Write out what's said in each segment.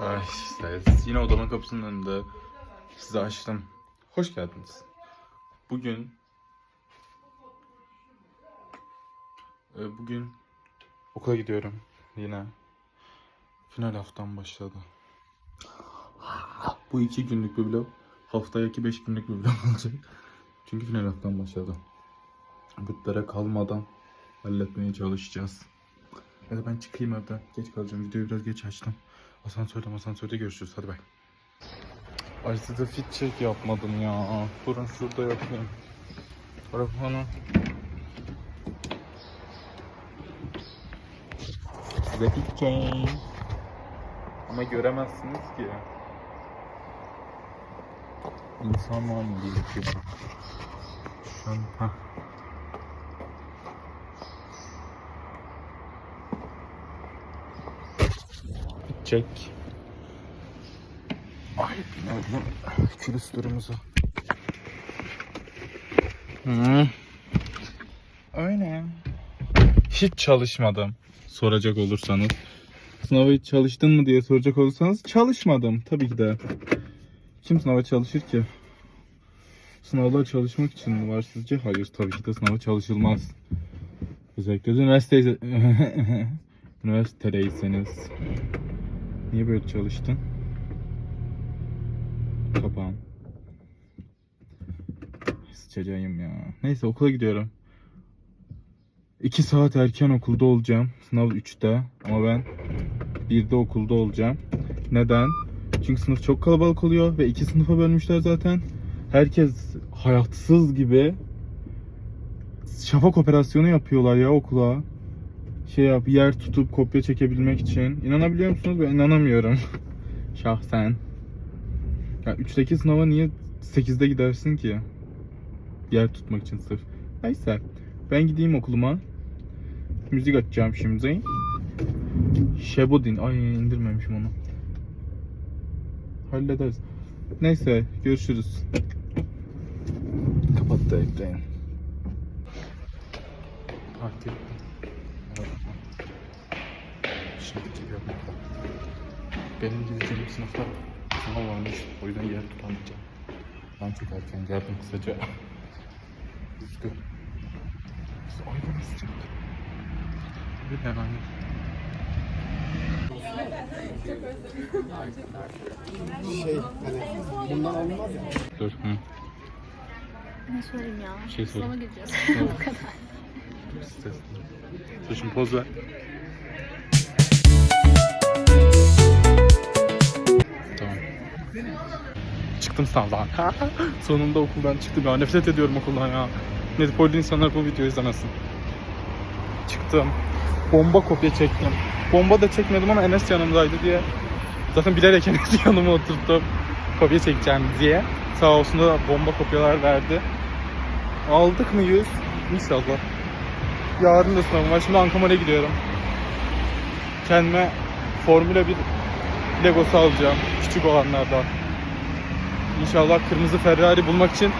Ay ses. Yine odamın kapısının önünde. Size açtım. Hoş geldiniz. Bugün e, bugün okula gidiyorum yine. Final haftam başladı. Bu iki günlük bir vlog. Haftaya iki beş günlük bir vlog olacak. Çünkü final haftam başladı. Bütlere kalmadan halletmeye çalışacağız. Ya da ben çıkayım evden. Geç kalacağım. Videoyu biraz geç açtım. Asansörde asansörde görüşürüz. Hadi bay. Ay size fit check yapmadım ya. Durun şurada yapayım. Telefonu. Size fit check. Ama göremezsiniz ki. İnsan var mı gerekiyor? Şu an heh. Çek. Ay nereden külüstürümüzü. Hı. Öyle. Hiç çalışmadım. Soracak olursanız. Sınava hiç çalıştın mı diye soracak olursanız çalışmadım. Tabii ki de. Kim sınava çalışır ki? Sınavlar çalışmak için mi var sizce? Hayır tabii ki de sınava çalışılmaz. Özellikle üniversite üniversitedeyseniz. Niye böyle çalıştın? Kapağım. Sıçacağım ya. Neyse okula gidiyorum. 2 saat erken okulda olacağım. Sınav 3'te ama ben 1'de okulda olacağım. Neden? Çünkü sınıf çok kalabalık oluyor ve iki sınıfa bölmüşler zaten. Herkes hayatsız gibi şafak operasyonu yapıyorlar ya okula. Şey yap, yer tutup kopya çekebilmek için. İnanabiliyor musunuz? Ben inanamıyorum. Şahsen. Ya 3'teki sınava niye 8'de gidersin ki? Yer tutmak için sırf. Neyse. Ben gideyim okuluma. Müzik açacağım şimdi. Şebodin. Ay indirmemişim onu. Hallederiz. Neyse görüşürüz. Kapat da ekleyin. Şimdi geliyorum. Benim gideceğim sınıfta sınav varmış. O yüzden yer tutamayacağım. Ben çok erken geldim kısaca. Üzdü. Ay bu nasıl sıcak? Bir hemen. Şey hani bundan olmaz ya. Dur. Hı. Ne söyleyeyim ya? Şey söyle. Sınava gireceğiz. Bu kadar. Dur şimdi poz ver. Çıktım sınavdan. Sonunda okuldan çıktım ya. Nefret ediyorum okuldan ya. Metropol'de insanlar bu videoyu izlemesin. Çıktım. Bomba kopya çektim. Bomba da çekmedim ama Enes yanımdaydı diye. Zaten bilerek Enes'i yanıma oturttum. Kopya çekeceğim diye. Sağ olsun da bomba kopyalar verdi. Aldık mı 100? İnşallah. Yarın da sınavım var. Şimdi Ankamar'a gidiyorum. Kendime Formula 1 Legosu alacağım. Küçük olanlardan. İnşallah kırmızı Ferrari bulmak için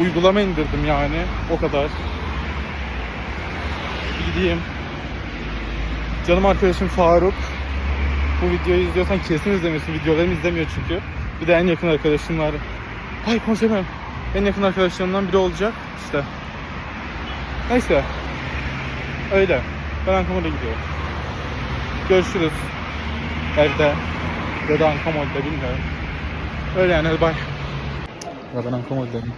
uygulama indirdim yani. O kadar. Bir Gideyim. Canım arkadaşım Faruk. Bu videoyu izliyorsan kesin izlemiyorsun. Videolarımı izlemiyor çünkü. Bir de en yakın arkadaşım var. Ay konuşamıyorum. En yakın arkadaşlarımdan biri olacak. İşte. Neyse. Öyle. Ben Ankamol'e gidiyorum. Görüşürüz. Evde. Ya da Ankamol'de bilmiyorum. Öyle yani bay. Ya ben Ankamol'deyim.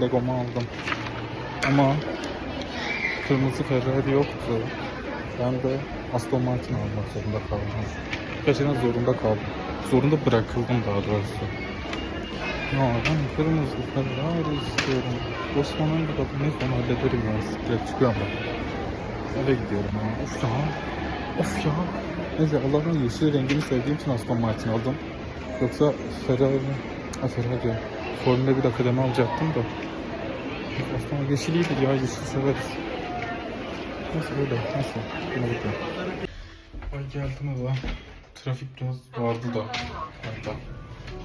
Legomu aldım. Ama kırmızı Ferrari yoktu. Ben de Aston Martin almak zorunda kaldım. Gerçekten zorunda kaldım. Zorunda bırakıldım daha doğrusu. Ya ben kırmızı Ferrari istiyorum. Osman'ın da neyse onu hallederim ya. Siktir çıkıyorum ben. Eve gidiyorum ya. Of ya. Of ya. Neyse Allah'ın yeşil rengini sevdiğim için Aston Martin aldım. Yoksa Ferrari... Ha Ferrari. Formula 1 akademi alacaktım da. Aston yeşil iyidir ya. Yeşil severiz. Neyse öyle. Neyse. Yine gidiyorum. Ay geldim eve. Trafik biraz vardı da. Hatta.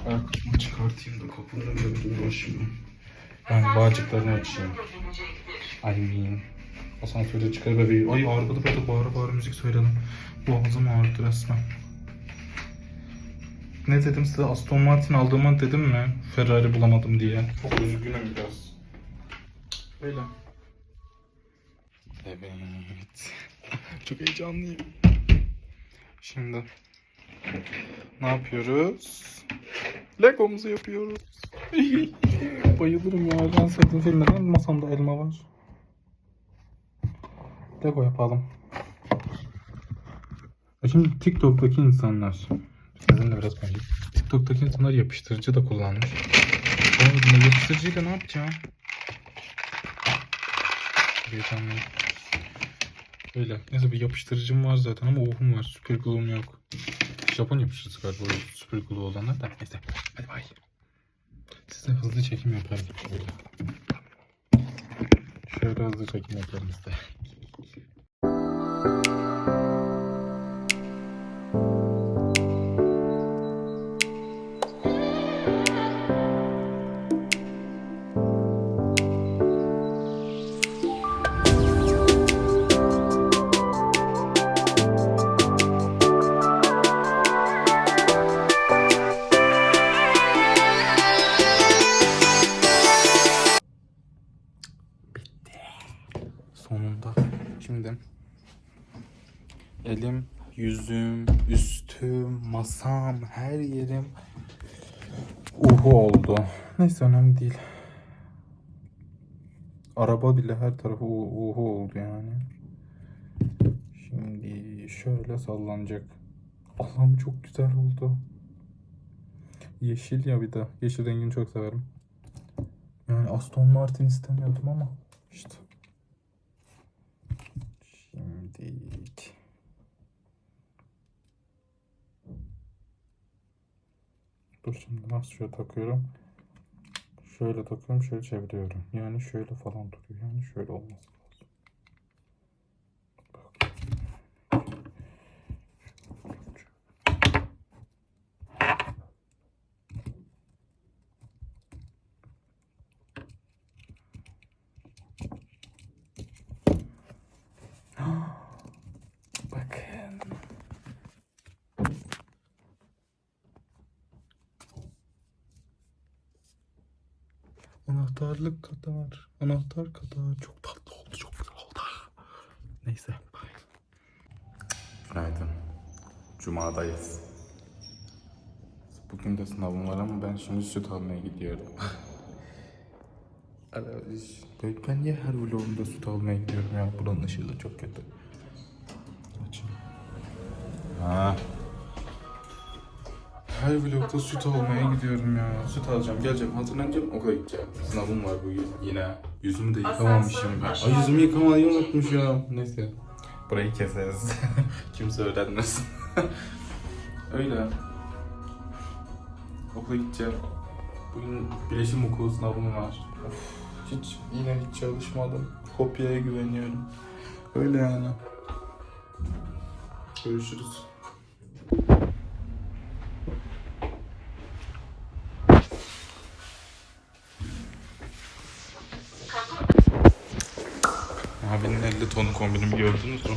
Ayakkabımı çıkartayım da kapının önünde uğraşmayayım. Yani bağcıklarını açayım. I mean. Asansöre çıkar bebeği. Ay arkada böyle bağıra bağıra müzik söyledim. Boğazım ağrıdı resmen. Ne dedim size Aston Martin aldığımı dedim mi? Ferrari bulamadım diye. Çok üzgünüm biraz. Öyle. Evet. Çok heyecanlıyım. Şimdi ne yapıyoruz? Legomuzu yapıyoruz. Bayılırım ya. Ben sevdiğim filmlerden masamda elma var. Lego yapalım. Ya Şimdi TikTok'taki insanlar Sizinle biraz konuşayım. TikTok'taki insanlar yapıştırıcı da kullanmış. Ben bu yapıştırıcıyla ne yapacağım? Heyecanlıyım. Böyle. Neyse bir yapıştırıcım var zaten ama ohum var. Süper glue'um yok. Japon yapıştırıcısı galiba süper glue olanlar da. Neyse. Hadi bay. Size hızlı çekim yaparım. Şöyle hızlı çekim yaparım size. Sonunda. Yüzüm, üstüm, masam, her yerim uhu oldu. Neyse önemli değil. Araba bile her tarafı uhu oldu yani. Şimdi şöyle sallanacak. Allah'ım çok güzel oldu. Yeşil ya bir de. Yeşil rengini çok severim. Yani Aston Martin istemiyordum ama işte. Şimdi Dur şimdi nasıl şöyle takıyorum? Şöyle takıyorum, şöyle çeviriyorum. Yani şöyle falan duruyor. Yani şöyle olması lazım. Bakın. Anahtarlık kadar, anahtar kadar çok tatlı oldu, çok güzel oldu. Neyse. Bye. Günaydın. Cuma'dayız. Bugün de sınavım var ama ben şimdi süt almaya gidiyorum. Ben- Ben niye her vlogumda süt almaya gidiyorum ya? Buranın ışığı da çok kötü. Açayım. Ha. Her vlogda süt almaya gidiyorum ya. Süt alacağım, geleceğim, hazırlanacağım, okula gideceğim. Sınavım var bugün yine. Yüzümü de yıkamamışım. Ay yüzümü yıkamayı unutmuş ya. Neyse. Burayı keseriz. Kimse öğrenmesin. Öyle. Okula gideceğim. Bugün bileşim okulu sınavım var. Of, hiç yine hiç çalışmadım. Kopyaya güveniyorum. Öyle yani. Görüşürüz. Tonu kombinimi gördünüz mü?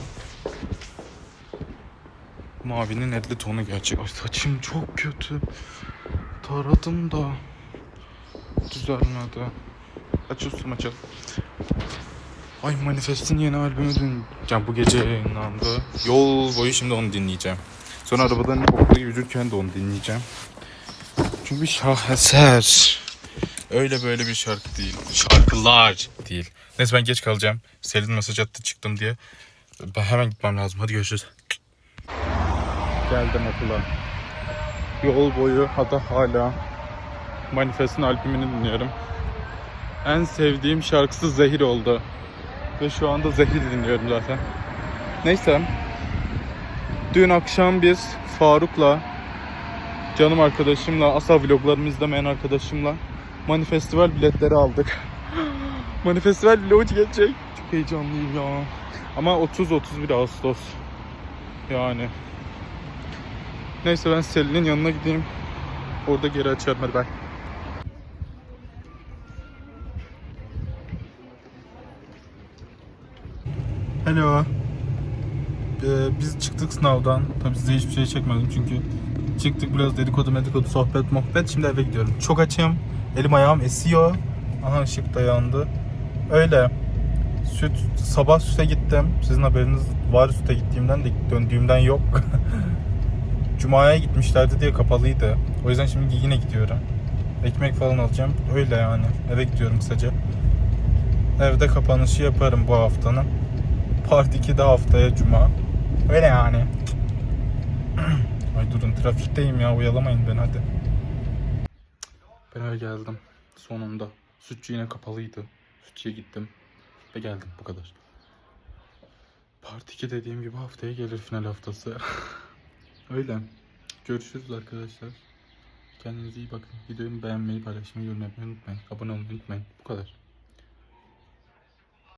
Mavinin 50 tonu gerçek. Ay saçım çok kötü. Taradım da. Düzelmedi. Aç üstüm açalım. Ay Manifest'in yeni albümü dün yani bu gece yayınlandı. Yol boyu şimdi onu dinleyeceğim. Sonra arabadan okula yürürken de onu dinleyeceğim. Çünkü şaheser. Öyle böyle bir şarkı değil. Şarkılar değil. Neyse ben geç kalacağım. Selin mesaj attı çıktım diye. Ben hemen gitmem lazım. Hadi görüşürüz. Geldim okula. Yol boyu hatta hala Manifest'in albümünü dinliyorum. En sevdiğim şarkısı Zehir oldu. Ve şu anda Zehir dinliyorum zaten. Neyse. Dün akşam biz Faruk'la canım arkadaşımla, asla vloglarımı izlemeyen arkadaşımla Manifestival biletleri aldık. Manifestival vlogu gelecek. Çok heyecanlıyım ya. Ama 30-31 Ağustos. Yani. Neyse ben Selin'in yanına gideyim. Orada geri açarım hadi bye. Hello. Ee, biz çıktık sınavdan. Tabii size hiçbir şey çekmedim çünkü Çıktık biraz dedikodu medikodu sohbet muhabbet. Şimdi eve gidiyorum. Çok açım. Elim ayağım esiyor. Aha ışık da yandı. Öyle. Süt, sabah süte gittim. Sizin haberiniz var süte gittiğimden de döndüğümden yok. Cuma'ya gitmişlerdi diye kapalıydı. O yüzden şimdi yine gidiyorum. Ekmek falan alacağım. Öyle yani. Eve gidiyorum kısaca. Evde kapanışı yaparım bu haftanın. Part 2 de haftaya Cuma. Öyle yani. Ay durun trafikteyim ya uyalamayın beni hadi. Ben eve geldim sonunda. Sütçü yine kapalıydı. Sütçüye gittim ve geldim bu kadar. Part 2 dediğim gibi haftaya gelir final haftası. Öyle. Görüşürüz arkadaşlar. Kendinize iyi bakın. Videomu beğenmeyi, paylaşmayı, yorum yapmayı unutmayın. Abone olmayı unutmayın. Bu kadar.